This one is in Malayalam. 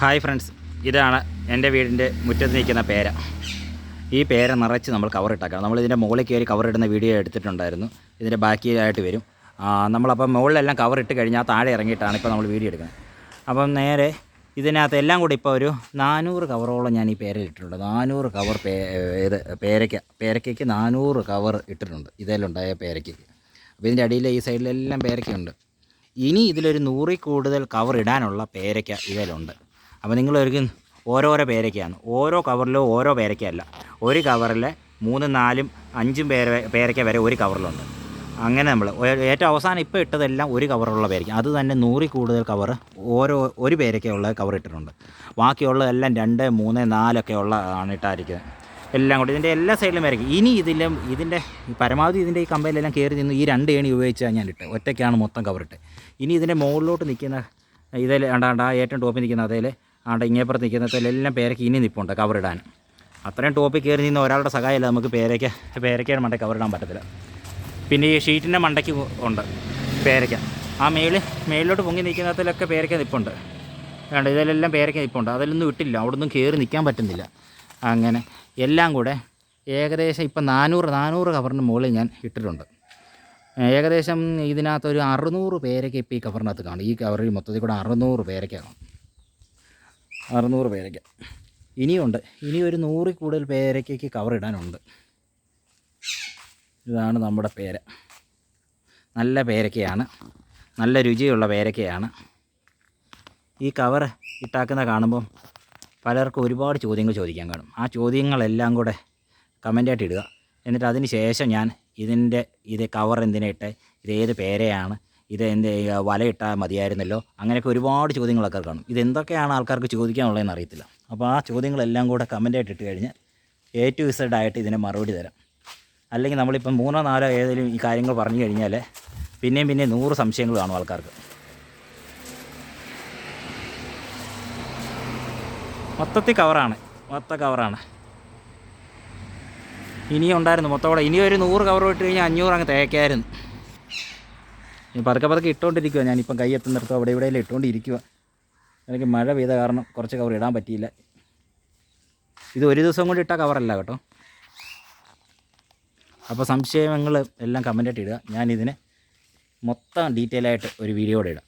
ഹായ് ഫ്രണ്ട്സ് ഇതാണ് എന്റെ വീടിന്റെ മുറ്റത്ത് നിൽക്കുന്ന പേര. ഈ പേര നിറച്ച് നമ്മൾ കവർ ഇട്ടാക്കാം. നമ്മൾ ഇതിന്റെ മുകളിൽ കയറി കവർ ഇടുന്ന വീഡിയോ എടുത്തിട്ടുണ്ടായിരുന്നു. ഇതിന്റെ ബാക്കിയായിട്ട് വരും. നമ്മളപ്പം മുകളിലെല്ലാം കവർ ഇട്ട് കഴിഞ്ഞാൽ താഴെ ഇറങ്ങിയിട്ടാണ് ഇപ്പോൾ നമ്മൾ വീഡിയോ എടുക്കുന്നത്. അപ്പം നേരെ ഇതിനകത്ത് എല്ലാം കൂടി ഇപ്പോൾ ഒരു നാനൂറ് കവറോളം ഞാൻ ഈ പേരിലിട്ടിട്ടുണ്ട് നാനൂറ് കവർ പേ ഇത് പേരയ്ക്ക പേരയ്ക്കയ്ക്ക് നാനൂറ് കവർ ഇട്ടിട്ടുണ്ട്. ഇതിലുണ്ടായ പേരയ്ക്കയ്ക്ക് അപ്പോൾ ഇതിന്റെ അടിയിൽ ഈ സൈഡിലെല്ലാം പേരയ്ക്കയുണ്ട് ഇനി ഇതിലൊരു നൂറിൽ കൂടുതൽ കവർ ഇടാനുള്ള പേരയ്ക്ക ഇതിലുണ്ട് അപ്പോൾ നിങ്ങൾ ഒരു ഓരോരോ പേരയ്ക്കയാണ് ഓരോ കവറിലും ഓരോ പേരക്കയല്ല. ഒരു കവറിൽ മൂന്നും നാലും അഞ്ചും പേര പേരയ്ക്ക വരെ ഒരു കവറിലുണ്ട്. അങ്ങനെ നമ്മൾ ഏറ്റവും അവസാനം ഇപ്പോൾ ഇട്ടതെല്ലാം ഒരു കവറുള്ള പേരയ്ക്ക അത് തന്നെ നൂറിൽ കൂടുതൽ കവർ ഓരോ ഒരു പേരയ്ക്കുള്ള കവർ ഇട്ടിട്ടുണ്ട്. ബാക്കിയുള്ളതെല്ലാം രണ്ട് മൂന്ന് നാലൊക്കെ ഉള്ള ആണ് ഇട്ടായിരിക്കുന്നത്. എല്ലാം കൂടി ഇതിന്റെ എല്ലാ സൈഡിലും വരയ്ക്കും ഇനി ഇതിലും ഇതിന്റെ പരമാവധി ഇതിന്റെ ഈ കമ്പയിലെല്ലാം കയറി നിന്ന് ഈ രണ്ട് ഏണി ഉപയോഗിച്ചാണ് ഞാൻ ഇട്ട് ഒറ്റയ്ക്കാണ് മൊത്തം കവറിട്ട് ഇനി ഇതിന്റെ മുകളിലോട്ട് നിൽക്കുന്ന ഇതിൽ ആണ്ടാണ്ട് ആ ഏറ്റവും ടോപ്പിൽ നിൽക്കുന്ന അതേൽ ആണ്ട ഇങ്ങേപ്പുറത്ത് നിൽക്കുന്നതിലെല്ലാം പേരയ്ക്ക് ഇനി നിൽപ്പുണ്ട് കവറിടാൻ. അത്രയും ടോപ്പിൽ കയറി നിന്ന് ഒരാളുടെ സഹായമല്ല നമുക്ക് പേരയ്ക്ക പേരയ്ക്കയുടെ മണ്ടയ്ക്ക് കവറിടാൻ പറ്റത്തില്ല. പിന്നെ ഈ ഷീറ്റിന്റെ മണ്ടയ്ക്ക് ഉണ്ട് പേരയ്ക്ക. ആ മേളിൽ മേളിലോട്ട് പൊങ്ങി നിൽക്കുന്നതിലൊക്കെ പേരയ്ക്ക നിൽപ്പുണ്ട് വേണ്ട ഇതിലെല്ലാം പേരയ്ക്ക നിൽപ്പുണ്ട് അതിലൊന്നും വിട്ടില്ല അവിടെ ഒന്നും കയറി നിൽക്കാൻ പറ്റുന്നില്ല. അങ്ങനെ എല്ലാം കൂടെ ഏകദേശം ഇപ്പം നാനൂറ് നാനൂറ് കവറിന് മുകളിൽ ഞാൻ ഇട്ടിട്ടുണ്ട്. ഏകദേശം ഇതിനകത്തൊരു അറുന്നൂറ് പേരയ്ക്ക ഇപ്പോൾ ഈ കവറിനകത്ത് കാണും. ഈ കവറിൽ മൊത്തത്തിൽ കൂടെ അറുന്നൂറ് പേരയ്ക്ക കാണും. അറുന്നൂറ് പേരയ്ക്ക. ഇനിയുണ്ട്. ഇനി ഒരു നൂറിൽ കൂടുതൽ പേരയ്ക്കയ്ക്ക് കവർ ഇടാനുണ്ട്. ഇതാണ് നമ്മുടെ പേര. നല്ല പേരയ്ക്കയാണ്. നല്ല രുചിയുള്ള പേരയ്ക്കയാണ്. ഈ കവർ ഇട്ടാക്കുന്ന കാണുമ്പം പലർക്കും ഒരുപാട് ചോദ്യങ്ങൾ ചോദിക്കാൻ കാണും. ആ ചോദ്യങ്ങളെല്ലാം കൂടെ കമന്റായിട്ട് ഇടുക. എന്നിട്ട് അതിന് ശേഷം ഞാൻ ഇതിന്റെ ഇത് കവർ എന്തിനാ ഇട്ടേ ഇത് ഏത് പേരയാണ് ഇത് എന്ത് വല ഇട്ടാൽ മതിയായിരുന്നല്ലോ? അങ്ങനെയൊക്കെ ഒരുപാട് ചോദ്യങ്ങളൊക്കെ കാണും. ഇതെന്തൊക്കെയാണ് ആൾക്കാർക്ക് ചോദിക്കാനുള്ളതെന്ന് അറിയത്തില്ല. അപ്പോൾ ആ ചോദ്യങ്ങളെല്ലാം കൂടെ കമന്റായിട്ട് ഇട്ട് കഴിഞ്ഞാൽ എ ടു ഇസഡ് ആയിട്ട് ഇതിനെ മറുപടി തരാം. അല്ലെങ്കിൽ നമ്മളിപ്പം മൂന്നോ നാലോ ഏതെങ്കിലും ഈ കാര്യങ്ങൾ പറഞ്ഞു കഴിഞ്ഞാൽ പിന്നെയും പിന്നെയും നൂറ് സംശയങ്ങൾ കാണും ആൾക്കാർക്ക്. മൊത്തത്തിൽ കവറാണ്. മൊത്ത കവറാണ്. ഇനിയും ഉണ്ടായിരുന്നു. മൊത്തം ഇനി ഇനിയൊരു നൂറ് കവർ ഇട്ട് കഴിഞ്ഞാൽ അഞ്ഞൂറ് അങ്ങ് തേക്കായിരുന്നു. ഇനി പതുക്കെ പതുക്കെ ഇട്ടുകൊണ്ടിരിക്കുക ഞാനിപ്പം കൈ എത്തുന്നിടത്തും അവിടെ ഇവിടെയെല്ലാം ഇട്ടുകൊണ്ടിരിക്കുക എനിക്ക് മഴ പെയ്ത കാരണം കുറച്ച് കവർ ഇടാൻ പറ്റിയില്ല. ഇത് ഒരു ദിവസം കൊണ്ട് ഇട്ട കവറല്ല കേട്ടോ. അപ്പോൾ സംശയങ്ങൾ എല്ലാം കമന്റായിട്ട് ഇടുക. ഞാനിതിനെ മൊത്തം ഡീറ്റെയിൽ ആയിട്ട് ഒരു വീഡിയോ കൂടെ ഇടാം.